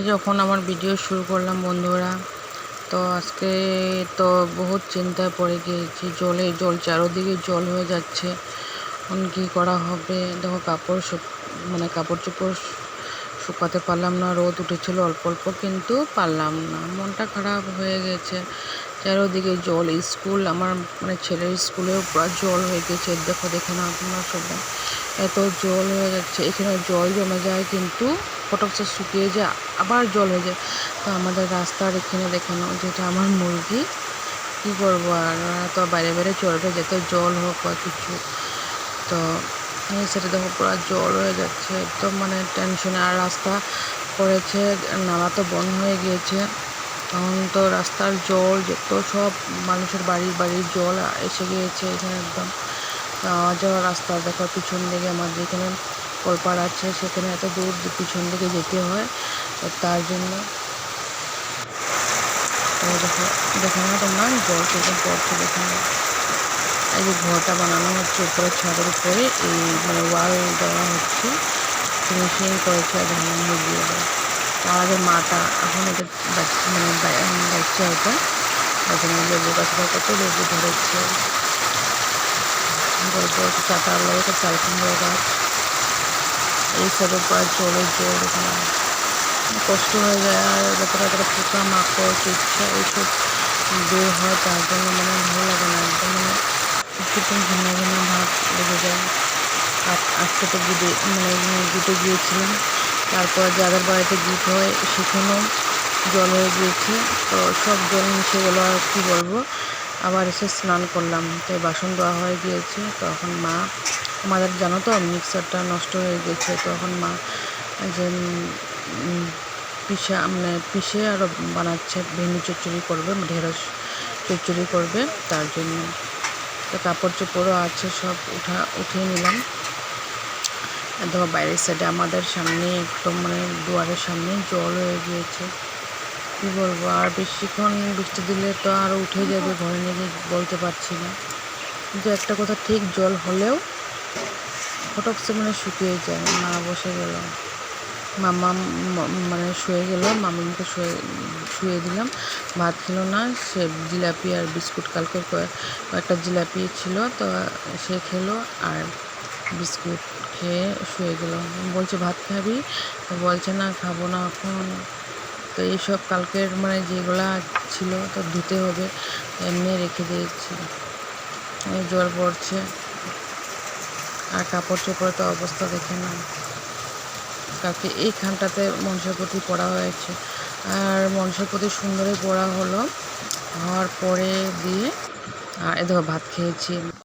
যখন আমার ভিডিও শুরু করলাম বন্ধুরা। তো আজকে তো বহুত চিন্তায় পড়ে গিয়েছি, জলে জল, চারোদিকে জল হয়ে যাচ্ছে। এখন কী করা হবে? দেখো কাপড় মানে কাপড় চোপড় শুকাতে পারলাম না, রোদ উঠেছিল অল্প অল্প, কিন্তু পারলাম না। মনটা খারাপ হয়ে গেছে। চারোদিকে জল, স্কুল, আমার মানে ছেলের স্কুলেও পুরো জল হয়ে গেছে। দেখো, দেখে না তোমরা সবাই। এত জল হয়ে যাচ্ছে, এখানে জল জমে যায় কিন্তু ফটকসে শুকিয়ে যায়, আবার জল হয়ে যায়। তো আমাদের রাস্তার এখানে দেখানো যেটা আমার মুরগি। কী করব আর? তো বাইরে বাইরে চলবে, যাতে জল হোক বা কিছু। তো সেটা দেখো পুরো জল হয়ে যাচ্ছে, একদম মানে টেনশনে আর রাস্তা করেছে, নালা তো বন্ধ হয়ে গিয়েছে। তখন তো রাস্তার জল, যত সব মানুষের বাড়ির বাড়ির জল এসে গিয়েছে এখানে একদম। যাওয়া রাস্তা দেখো, পিছন দিকে আমাদের যেখানে কলপাড় আছে, সেখানে এত দূর পিছন দিকে যেতে হয় তার জন্য দেখো দেখো না তোমরা, জল সেরকম পড়ছে দেখে এই যে ঘরটা বানানো হচ্ছে, উপরে ছাদের উপরে, এই মানে ওয়াল দেওয়া হচ্ছে ফিনিশিং করেছে আর ধানের মুরগি আমাদের মাটা, এখন এটা মানে বাচ্চা এটা এখানে লেবু গাছটা কত লেবু ধরেছে। গল্প চাটা লাগে চাল গাছ। এই সাইডে প্রায় জলের জল এখানে কষ্ট হয়ে যায় আর ভেতরে ভেতরে পোকা, মাকড় চিচ্ছা এইসব বের হয়, তার জন্য মানে ভালো লাগে না। একদম মানে কিছুক্ষণ ঘিনা ঘিনা ভাব লেগে যায়। আজকে তো গুটে মানে গুটে গিয়েছিলাম। তারপর যাদের বাড়িতে গুট হয় সেখানেও জল হয়ে গিয়েছে। তো সব জল মিশে গেলো আর কী বলব? আবার এসে স্নান করলাম। তাই বাসন ধোয়া হয়ে গিয়েছে। তখন মা আমাদের জানো তো মিক্সারটা নষ্ট হয়ে গেছে। তখন মা যে পিসা মানে পিষে আরও বানাচ্ছে, ভেন্ডি চচ্চড়ি করবে ঢেঁড়স চচ্চড়ি করবে, তার জন্য। কাপড় চোপড়ও আছে, সব উঠা, উঠিয়ে নিলাম। ধর বাইরের সাইডে আমাদের সামনে একদম মানে দুয়ারের সামনে জল হয়ে গিয়েছে। কী বলব, আর বেশিক্ষণ বৃষ্টি দিলে তো আরও উঠে যাবে, ঘরে নিয়ে বলতে পারছি না। কিন্তু একটা কথা ঠিক, জল হলেও ফটকসে মানে শুকিয়ে যায়। মা বসে গেল। মামা মানে শুয়ে গেল মামাকে শুয়ে শুয়ে দিলাম। ভাত খেলো না, সে জিলাপি আর বিস্কুট, কালকে কয়েকটা জিলাপি ছিল, তো সে খেলো আর বিস্কুট খেয়ে শুয়ে গেল। বলছে, ভাত খাবি? বলছে, না, খাব না এখন। তো এইসব কালকের মানে যেগুলা ছিল তো ধুতে হবে, এমনি রেখে দিয়েছি। জল পড়ছে। আর কাপড় চোপড় তো অবস্থা দেখে না কালকে এইখানটাতে মনসাপতি পড়া হয়েছে। আর মনসাপতি সুন্দরই পড়া হলো। হওয়ার পরে দিয়ে এ ভাত খেয়েছি।